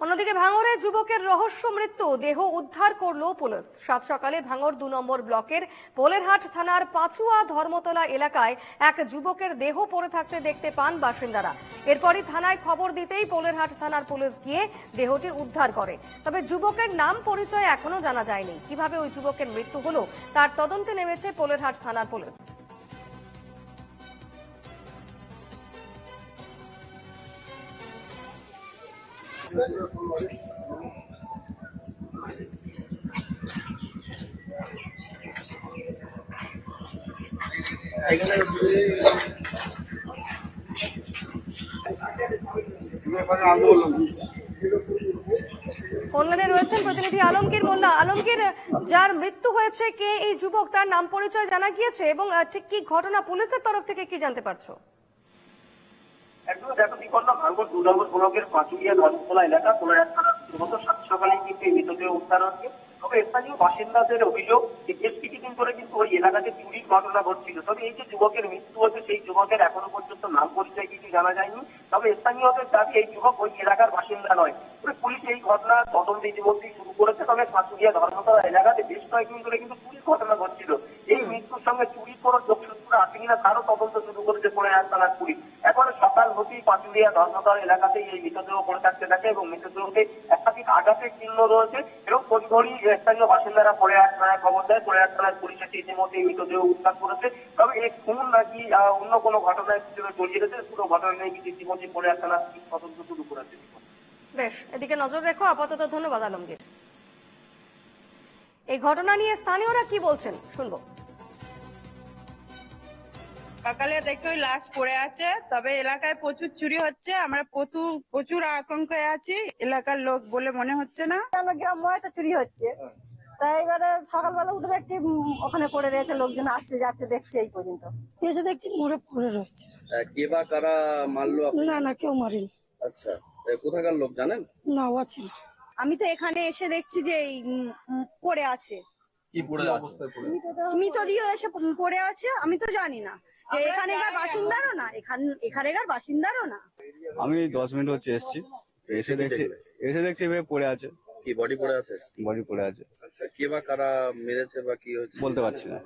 অন্যদিকে ভাঙড়ে যুবকের রহস্য মৃত্যু, দেহ উদ্ধার করল পুলিশ। সাত সকালে ভাঙড় দু নম্বর ব্লকের পোলেরহাট থানার পাচুয়া ধর্মতলা এলাকায় এক যুবকের দেহ পড়ে থাকতে দেখতে পান বাসিন্দারা। এরপরই থানায় খবর দিতেই পোলেরহাট থানার পুলিশ গিয়ে দেহটি উদ্ধার করে। তবে যুবকের নাম পরিচয় এখনও জানা যায়নি। কীভাবে ওই যুবকের মৃত্যু হলো, তার তদন্তে নেমেছে পোলেরহাট থানার পুলিশ। ফোনলাইনে রয়েছেন প্রতিনিধি আলমগীর মোল্লা। আলমগীর, যার মৃত্যু হয়েছে কে? এই যুবক, তার নাম পরিচয় জানা গিয়েছে এবং কি ঘটনা পুলিশের তরফ থেকে কি জানতে পারছ? একদম দেখো বিপন্ন ভাঙ্গর দু নম্বর ব্লকের পাঁচুরিয়া ধর্মতলা এলাকা তোলার গত সাত সকালে কিন্তু এই মৃতদেহ উদ্ধার হচ্ছে। তবে স্থানীয় বাসিন্দাদের অভিযোগ যে বেশ কিছুদিন ধরে কিন্তু ওই এলাকাতে চুরির ঘটনা ঘটছিল। তবে এই যে যুবকের মৃত্যু হচ্ছে সেই যুবকের এখনও পর্যন্ত নাম পরিচয় কিছু জানা যায়নি। তবে স্থানীয়দের দাবি, এই যুবক ওই এলাকার বাসিন্দা নয়। পুলিশ এই ঘটনা তদন্ত ইতিমধ্যেই শুরু করেছে। তবে পাঁচুরিয়া ধর্মতলা এলাকাতে বেশ কয়েকদিন ধরে কিন্তু চুরির ঘটনা ঘটছিল। এই মৃত্যুর সঙ্গে চুরির কোনো যোগসূত্র আছে কিনা তারও তদন্ত শুরু করেছে পরে থানার পুলিশ। হতেই পাঁচুরিয়া ধর্মতলা এলাকাতে এই মৃতদেহ পড়ে থাকতে থাকে এবং মৃতদেহতে একাধিক আঘাতের চিহ্ন রয়েছে এবং তড়িঘড়ি স্থানীয় বাসিন্দারা পরে এক থানায় খবর দেয়। পরে এক থানার পুলিশ এসে ইতিমধ্যে মৃতদেহ উদ্ধার করেছে। তবে এই খুন নাকি অন্য কোনো ঘটনায় জড়িয়ে রয়েছে পুরো ঘটনা নিয়ে কিন্তু ইতিমধ্যে পরে এক পুলিশ তদন্ত শুরু করেছে। বেশ, এদিকে নজর রেখো। আপাতত ধন্যবাদ আলমগীর। এই ঘটনা নিয়ে স্থানীয়রা কি বলছেন? শুনব। সকালে দেখে ওই লাশ পড়ে আছে। তবে এলাকায় প্রচুর চুরি হচ্ছে। আমরা প্রচুর প্রচুর আতঙ্কে আছি। এলাকার লোক বলে মনে হচ্ছে না। আমার গ্রাম মনে তো চুরি হচ্ছে। তাই এবারে সকালবেলা উঠে দেখছি ওখানে পড়ে রয়েছে লোকজন আসছে যাচ্ছে দেখছে এই পর্যন্ত। এসে দেখছি মরে পড়ে রয়েছে। কে বা কারা মারলো না না কেউ মারেনি। আচ্ছা কোথাকার লোক জানেন? না ও আছে আমি তো এখানে এসে দেখছি যে এই পড়ে আছে। কি পড়ে অবস্থায় পড়ে মৃতদেহ এসে পড়ে আছে আমি তো জানি না। যে এখানেকার বাসিন্দারও না এখান এখানেকার বাসিন্দারও না। আমি দশ মিনিট হচ্ছে এসেছি। এসে দেখছি এসে দেখছি এভাবে পড়ে আছে। কি বডি পড়ে আছে? বডি পড়ে আছে। আচ্ছা কে বা কারা মেরেছে বা কি হয়েছে? বলতে পারছি না।